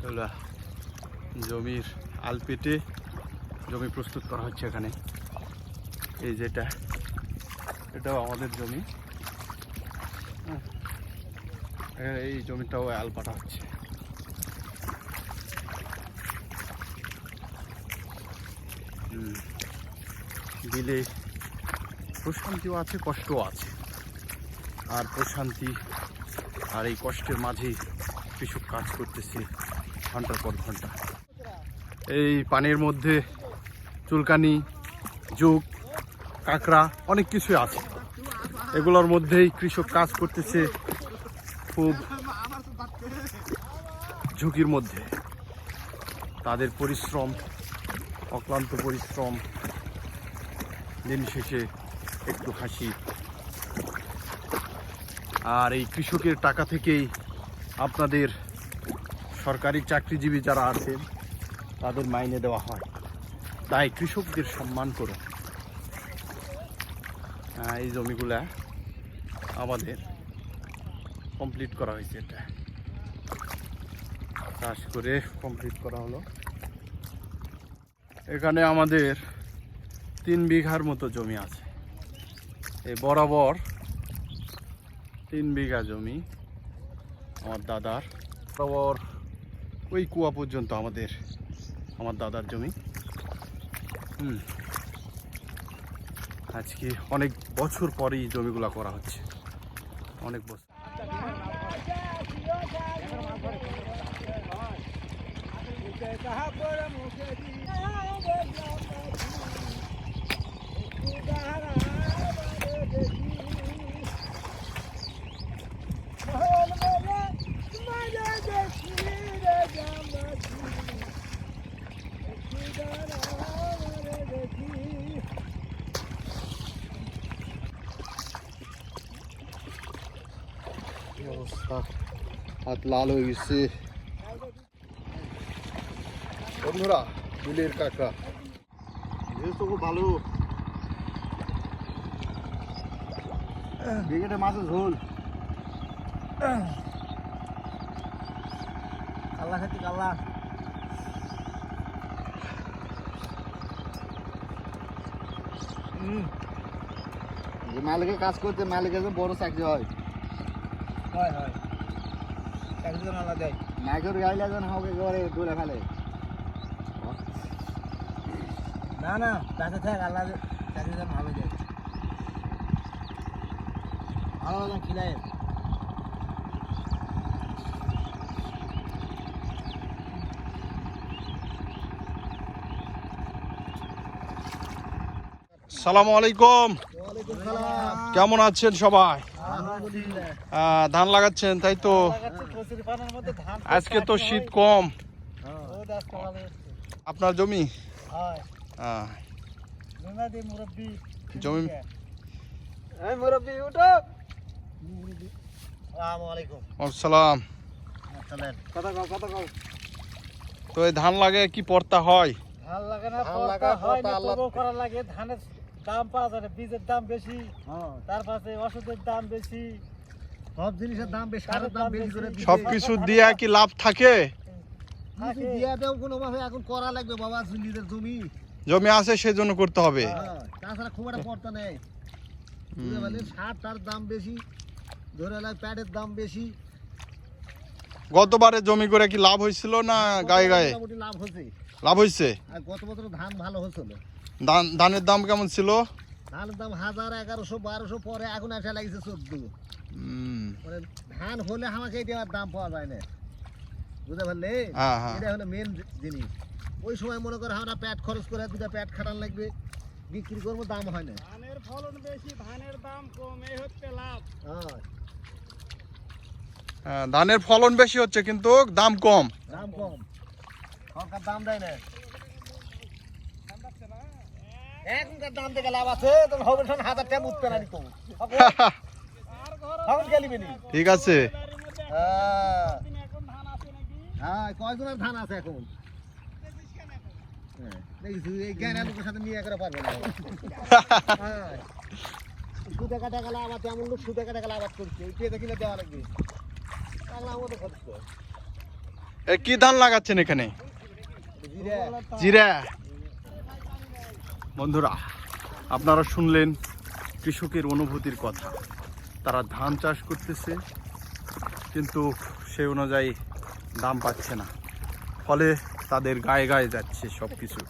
এগুলা জমির পেটে জমি প্রস্তুত করা হচ্ছে এখানে। এই যেটা এটাও আমাদের জমি। হ্যাঁ। এই জমিটাও আল পাটা হচ্ছে। বিলে প্রশান্তিও আছে, কষ্টও আছে। আর প্রশান্তি আর এই কষ্টের মাঝেই কিছু কাজ করতেছে। ঘণ্টার পর ঘণ্টা। এই পানির মধ্যে চুলকানি যুগ কাঁকড়া, অনেক কিছুই আছে। এগুলোর মধ্যেই কৃষক কাজ করতেছে খুব ঝুঁকির মধ্যে। তাদের পরিশ্রম, অক্লান্ত পরিশ্রম, দিন শেষে একটু হাসি। আর এই কৃষকের টাকা থেকেই আপনাদের সরকারি চাকরিজীবী যারা আছেন তাদের মাইনে দেওয়া হয়। তাই কৃষকদের সম্মান আহ, এই জমিগুলা আমাদের কমপ্লিট করা হয়েছে এটা। চাষ করে কমপ্লিট করা হলো। এখানে আমাদের তিন বিঘার মতো জমি আছে। এই বরাবর তিন বিঘা জমি আমার দাদার। বরাবর ওই কুয়া পর্যন্ত আমাদের আমার দাদার জমি হুম আজকে অনেক বছর পরেই জমিগুলো করা হচ্ছে অনেক বছর অবস্থা? হাত লাল হয়ে গেছে। বন্ধুরা বিলের কাঁকড়া তো খুব ভালো। বিকেটে মাছের ঝোল। কাল্লা খাতি কাল্লা যে মালিকের কাজ করতে মালিকের বড় চাকরি হয়। হয় হয়। একজন আলাদা। দেয় নাইকের গাইলে যেন হাওকে করে দূরে ফেলে। না না কাছে থাক আল্লাহ চাকরিজন ভালো যায় ভালো ভালো সালামু আলাইকুম। কেমন আছেন সবাই? ধান লাগাচ্ছেন তাই তো? আজকে তো শীত কম। আপনার জমি? জমি তো এই ধান লাগে কি পড়তা হয়? ধান লাগে না পড়তা হয় না করা লাগে। ধানের দাম পাওয়া যায় বীজের দাম বেশি তার পাশে ওষুধের দাম বেশি। সব জিনিসের দাম বেশি সারের দাম বেশি করে দিচ্ছে। সব কিছু দিয়ে কি লাভ থাকে? কিছু দিয়া দেও কোনো ভাবে এখন করা লাগবে বাবা নিজের জমি। জমি আছে সেজন্য করতে হবে। হ্যাঁ, তাছাড়া খুব একটা পড়তা নেই। সার টার দাম বেশি ধরে এলাই প্যাডের দাম বেশি। গতবারে জমি করে কি লাভ হয়েছিল না গায়ে গায়ে? লাভ হচ্ছে লাভ হয়েছে? আর গত বছর ধান ভালো হচ্ছিল ধান ধানের দাম কেমন ছিল? ধানের দাম হাজার এগারোশো বারোশো পরে এখন এসে লাগছে চোদ্দ। হুম, মানে ধান হলে আমাকে এটা আর দাম পাওয়া যায় না। বুঝতে পারলে? হ্যাঁ, হ্যাঁ। এটা হলো মেন জিনিস। ওই সময় মনে করে আমরা প্যাট খরচ করে দুটা প্যাট খাটান লাগবে। বিক্রি করব দাম হয় না। ধানের ফলন বেশি ধানের দাম কম এই হচ্ছে লাভ। হ্যাঁ। হ্যাঁ, ধানের ফলন বেশি হচ্ছে কিন্তু দাম কম। দাম কম। সরকার দাম দেয় না। এখনকার দাম থেকে লাভ আছে তখন হবে তখন হাজার টাকা উঠবে না ঠিক আছে। হ্যাঁ। হ্যাঁ কয়জনের ধান আছে এখন? হ্যাঁ, দেখিস এই জ্ঞান লোকের সাথে নিয়ে করে পারবে না। হ্যাঁ। সুদে কাটা গেলে আবার তেমন লোক সুদে কাটা গেলে আবার করছে। পেয়ে দেওয়া লাগবে। কি ধান লাগাচ্ছেন এখানে? জিরা। বন্ধুরা, আপনারা শুনলেন কৃষকের অনুভূতির কথা। তারা ধান চাষ করতেছে, কিন্তু সে অনুযায়ী দাম পাচ্ছে না। ফলে তাদের গায়ে গায়ে যাচ্ছে সব কিছু